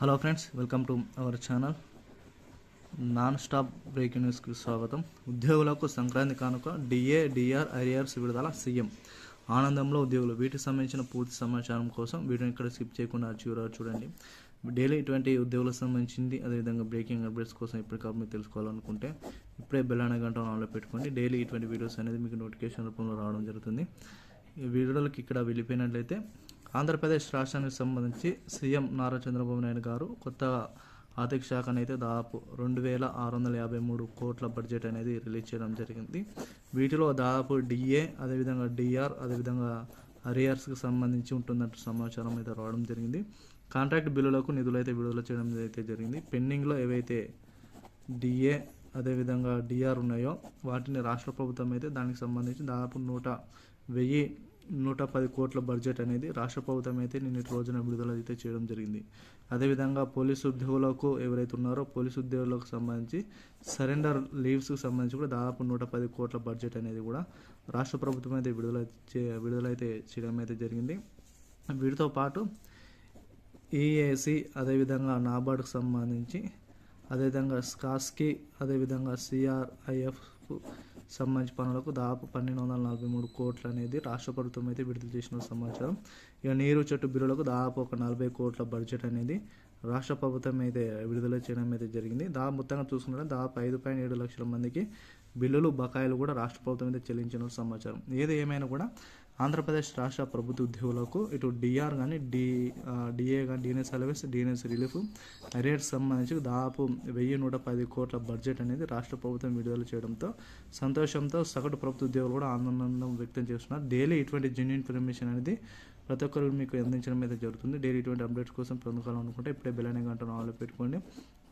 Hello friends welcome to our channel. Non stop breaking న్యూస్కి స్వాగతం. ఉద్యోగులకు సంక్రాంతి కానుక D A D R IRs విడుదల సీఎం. ఆనందంలో ఉద్యోగులు వీటికి సంబంధించిన పూర్తి సమాచారం కోసం వీడియోని ఇక్కడ స్కిప్ చేయకుండా చివర చూడండి. డైలీ ఇటువంటి ఉద్యోగులకు సంబంధించింది అదేవిధంగా బ్రేకింగ్ అప్డేట్స్ కోసం ఎప్పటికప్పుడు మీరు తెలుసుకోవాలనుకుంటే ఇప్పుడే బెల్లాన గంట ఆన్లో పెట్టుకోండి. డైలీ ఇటువంటి వీడియోస్ అనేది మీకు నోటిఫికేషన్ రూపంలో రావడం జరుగుతుంది. ఈ వీడియోలకి ఇక్కడ వెళ్ళిపోయినట్లయితే ఆంధ్రప్రదేశ్ రాష్ట్రానికి సంబంధించి సీఎం నారా చంద్రబాబు నాయుడు గారు కొత్తగా ఆర్థిక శాఖ అయితే దాదాపు రెండు వేల ఆరు వందల యాభై మూడు కోట్ల బడ్జెట్ అనేది రిలీజ్ చేయడం జరిగింది. వీటిలో దాదాపు డిఏ అదేవిధంగా డిఆర్ అదేవిధంగా అరియర్స్కి సంబంధించి ఉంటుందంటే సమాచారం అయితే రావడం జరిగింది. కాంట్రాక్ట్ బిల్లులకు నిధులు అయితే విడుదల చేయడం అయితే జరిగింది. పెండింగ్లో ఏవైతే డిఏ అదేవిధంగా డిఆర్ ఉన్నాయో వాటిని రాష్ట్ర ప్రభుత్వం అయితే దానికి సంబంధించి దాదాపు నూట వెయ్యి నూట పది కోట్ల బడ్జెట్ అనేది రాష్ట్ర ప్రభుత్వం అయితే నిన్న రోజున విడుదల అయితే చేయడం జరిగింది. అదేవిధంగా పోలీసు ఉద్యోగులకు ఎవరైతే ఉన్నారో పోలీసు ఉద్యోగులకు సంబంధించి సరెండర్ లీవ్స్కి సంబంధించి కూడా దాదాపు నూట పది కోట్ల బడ్జెట్ అనేది కూడా రాష్ట్ర ప్రభుత్వం అయితే విడుదల చే విడుదలైతే చేయడం అయితే జరిగింది. వీటితో పాటు ఈఏసి అదేవిధంగా నాబార్డుకు సంబంధించి అదేవిధంగా స్కాస్కి అదేవిధంగా సిఆర్ఐఎఫ్ సంబంధించి పనులకు దాదాపు పన్నెండు వందల నలభై మూడు కోట్లు అనేది రాష్ట్ర ప్రభుత్వం అయితే విడుదల చేసిన సమాచారం. ఇక నీరు చెట్టు బిల్లులకు దాదాపు ఒక నలభై కోట్ల బడ్జెట్ అనేది రాష్ట్ర ప్రభుత్వం అయితే విడుదల చేయడం అయితే జరిగింది. దా మొత్తంగా చూసుకుంటే దాదాపు ఐదు పాయింట్ ఏడు లక్షల మందికి బిల్లులు బకాయిలు కూడా రాష్ట్ర ప్రభుత్వం అయితే చెల్లించిన సమాచారం. ఏది ఏమైనా కూడా ఆంధ్రప్రదేశ్ రాష్ట్ర ప్రభుత్వ ఉద్యోగులకు ఇటు డిఆర్ కానీ డి డిఏ కానీ dearness allowance dearness relief arrears సంబంధించి దాదాపు వెయ్యి నూట పది కోట్ల బడ్జెట్ అనేది రాష్ట్ర ప్రభుత్వం విడుదల చేయడంతో సంతోషంతో సగటు ప్రభుత్వ ఉద్యోగులు కూడా ఆనందం వ్యక్తం చేస్తున్నారు. డైలీ ఇటువంటి జెన్యున్ ఇన్ఫర్మేషన్ అనేది ప్రతి ఒక్కరు మీకు అందించడం అయితే జరుగుతుంది. డైలీ ఇటువంటి అప్డేట్స్ కోసం పొందుకోవాలనుకుంటే ఇప్పుడే బెల్ అనే గంట ఆన్లో పెట్టుకోండి.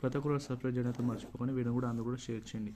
ప్రతి ఒక్కరు సబ్స్క్రైబ్ చేయడం అయితే మర్చిపోకండి. వీడియో కూడా అందరూ కూడా షేర్ చేయండి.